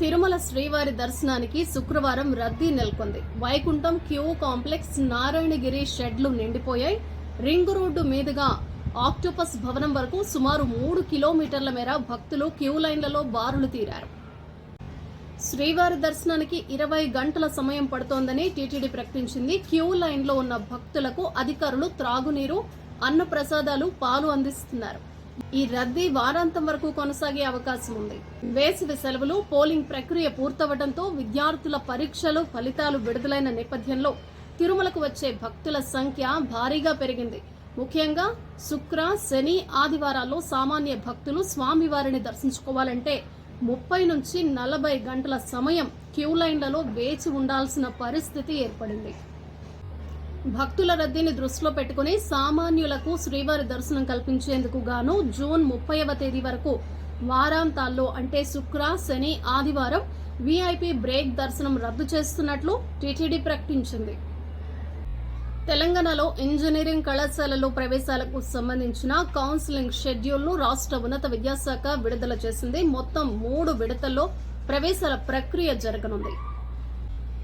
తిరుమల శ్రీవారి దర్శనానికి శుక్రవారం రద్దీ నెలకొంది. వైకుంఠం క్యూ కాంప్లెక్స్ నారాయణగిరి షెడ్లు నిండిపోయాయి. రింగ్ రోడ్డు మీదుగా ఆక్టోపస్ భవనం వరకు సుమారు మూడు కిలోమీటర్ల మేర భక్తులు క్యూ లైన్లలో బారులు తీరారు. శ్రీవారి దర్శనానికి ఇరవై గంటల సమయం పడుతోందని టీటీడీ ప్రకటించింది. క్యూ లైన్లో ఉన్న భక్తులకు అధికారులు త్రాగునీరు అన్న ప్రసాదాలు పాలు అందిస్తున్నారు. ఈ రద్దీ వారాంతం వరకు కొనసాగే అవకాశం ఉంది. వేసవి సెలవులు పోలింగ్ ప్రక్రియ పూర్తవడంతో విద్యార్థుల పరీక్షలు ఫలితాలు విడుదలైన నేపథ్యంలో తిరుమలకు వచ్చే భక్తుల సంఖ్య భారీగా పెరిగింది. ముఖ్యంగా శుక్ర శని ఆదివారాల్లో సామాన్య భక్తులు స్వామివారిని దర్శించుకోవాలంటే ముప్పై నుంచి నలభై గంటల సమయం క్యూ లైన్లలో వేచి ఉండాల్సిన పరిస్థితి ఏర్పడింది. భక్తుల రద్దీని దృష్టిలో పెట్టుకుని సామాన్యులకు శ్రీవారి దర్శనం కల్పించేందుకు గాను జూన్ ముప్పైవ తేదీ వరకు వారాంతాల్లో అంటే శుక్ర శని ఆదివారం వీఐపీ బ్రేక్ దర్శనం రద్దు చేస్తున్నట్లు టీటీడీ ప్రకటించింది. తెలంగాణలో ఇంజనీరింగ్ కళాశాలలో ప్రవేశాలకు సంబంధించిన కౌన్సిలింగ్ షెడ్యూల్ను రాష్ట్ర ఉన్నత విద్యాశాఖ విడుదల చేసింది. మొత్తం మూడు విడతల్లో ప్రవేశాల ప్రక్రియ జరగనుంది.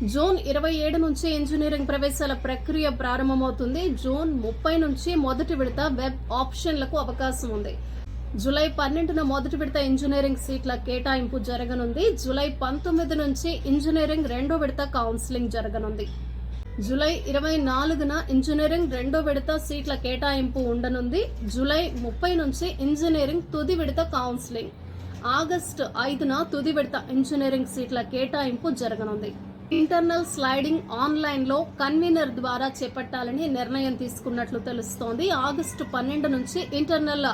జూన్ ఇరవై ఏడు నుంచి ఇంజనీరింగ్ ప్రవేశాల ప్రక్రియ ప్రారంభమవుతుంది. జూన్ ముప్పై నుంచి మొదటి విడత వెబ్ ఆప్షన్లకు అవకాశం ఉంది. జూలై పన్నెండున మొదటి విడత ఇంజనీరింగ్ సీట్ల కేటాయింపు జరగనుంది. జూలై పంతొమ్మిది నుంచి ఇంజనీరింగ్ రెండో విడత కౌన్సిలింగ్ జరగనుంది. జూలై ఇరవై నాలుగున ఇంజనీరింగ్ రెండో విడత సీట్ల కేటాయింపు ఉండనుంది. జూలై ముప్పై నుంచి ఇంజనీరింగ్ తుది విడత కౌన్సిలింగ్. ఆగస్టు ఐదున తుది విడత ఇంజనీరింగ్ సీట్ల కేటాయింపు జరగనుంది. ఇంటర్నల్ స్లైడింగ్ ఆన్లైన్లో కన్వీనర్ ద్వారా చేపట్టాలని నిర్ణయం తీసుకున్నట్లు తెలుస్తోంది. ఆగస్టు పన్నెండు నుంచి ఇంటర్నల్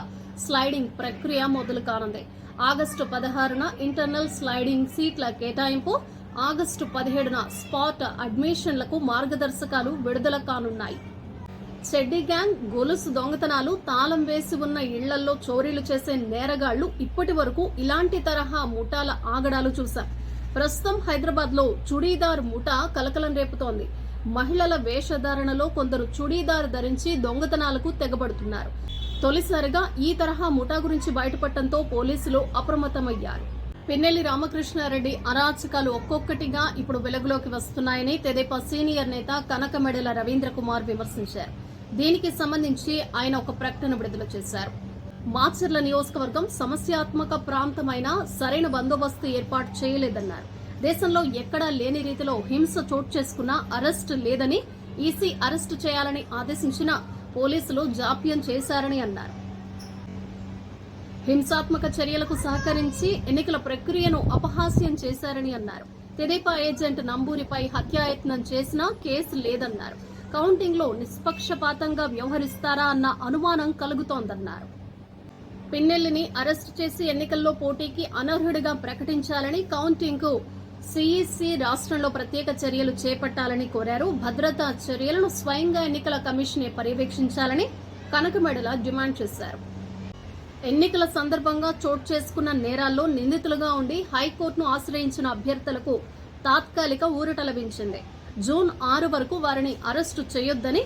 స్లైడింగ్ ప్రక్రియ మొదలు కానుంది. ఆగస్టు పదహారున ఇంటర్నల్ స్లైడింగ్ సీట్ల కేటాయింపు ఆగస్టు పదిహేడున స్పాట్ అడ్మిషన్లకు మార్గదర్శకాలు విడుదల కానున్నాయి. చెడ్డి గ్యాంగ్ గొలుసు దొంగతనాలు తాళం వేసి ఉన్న ఇళ్ళలో చోరీలు చేసే నేరగాళ్ళు ఇప్పటి వరకు ఇలాంటి తరహా ముఠాల ఆగడాలు చూశాం. ప్రస్తుతం హైదరాబాద్లో చుడీదార్ ముఠా కలకలం రేపుతోంది. మహిళల వేషధారణలో కొందరు చుడీదార్ ధరించి దొంగతనాలకు తెగబడుతున్నారు. తొలిసారిగా ఈ తరహా ముఠా గురించి బయటపడటంతో పోలీసులు అప్రమత్తమయ్యారు. పిన్నెల్లి రామకృష్ణారెడ్డి అరాచకాలు ఒక్కొక్కటిగా ఇప్పుడు వెలుగులోకి వస్తున్నాయని తెదేపా సీనియర్ నేత కనకమెడల రవీంద్ర కుమార్ విమర్శించారు. దీనికి సంబంధించి ఆయన ఒక ప్రకటన విడుదల చేశారు. మాచర్ల నియోజకవర్గం సమస్యాత్మక ప్రాంతమైన సరైన బందోబస్తు ఏర్పాటు చేయలేదన్నారు. దేశంలో ఎక్కడా లేని రీతిలో హింస చోటు చేసుకున్న అరెస్ట్ లేదని ఈసీ అరెస్ట్ చేయాలని ఆదేశించిన పోలీసులు జాప్యం చేశారని అన్నారు. హింసాత్మక చర్యలకు సహకరించి ఎన్నికల ప్రక్రియను అపహాస్యం చేశారని అన్నారు. తెదేపా ఏజెంట్ నంబూరిపై హత్యాయత్నం చేసినా కేసు లేదన్నారు. కౌంటింగ్లో నిష్పక్షపాతంగా వ్యవహరిస్తారా అన్న అనుమానం కలుగుతోందన్నారు. పిన్నెల్లిని అరెస్టు చేసి ఎన్నికల్లో పోటీకి అనర్హుడిగా ప్రకటించాలని కౌంటింగ్కు సిఈసి రాష్ట్రంలో ప్రత్యేక చర్యలు చేపట్టాలని కోరారు. భద్రతా చర్యలను స్వయంగా ఎన్నికల కమిషనే పర్యవేక్షించాలని కనకమెడల డిమాండ్ చేశారు. ఎన్నికల సందర్భంగా చోటు చేసుకున్న నేరాల్లో నిందితులుగా ఉండి హైకోర్టును ఆశ్రయించిన అభ్యర్థులకు తాత్కాలిక ఊరట లభించింది. జూన్ ఆరు వరకు వారిని అరెస్టు చేయొద్దని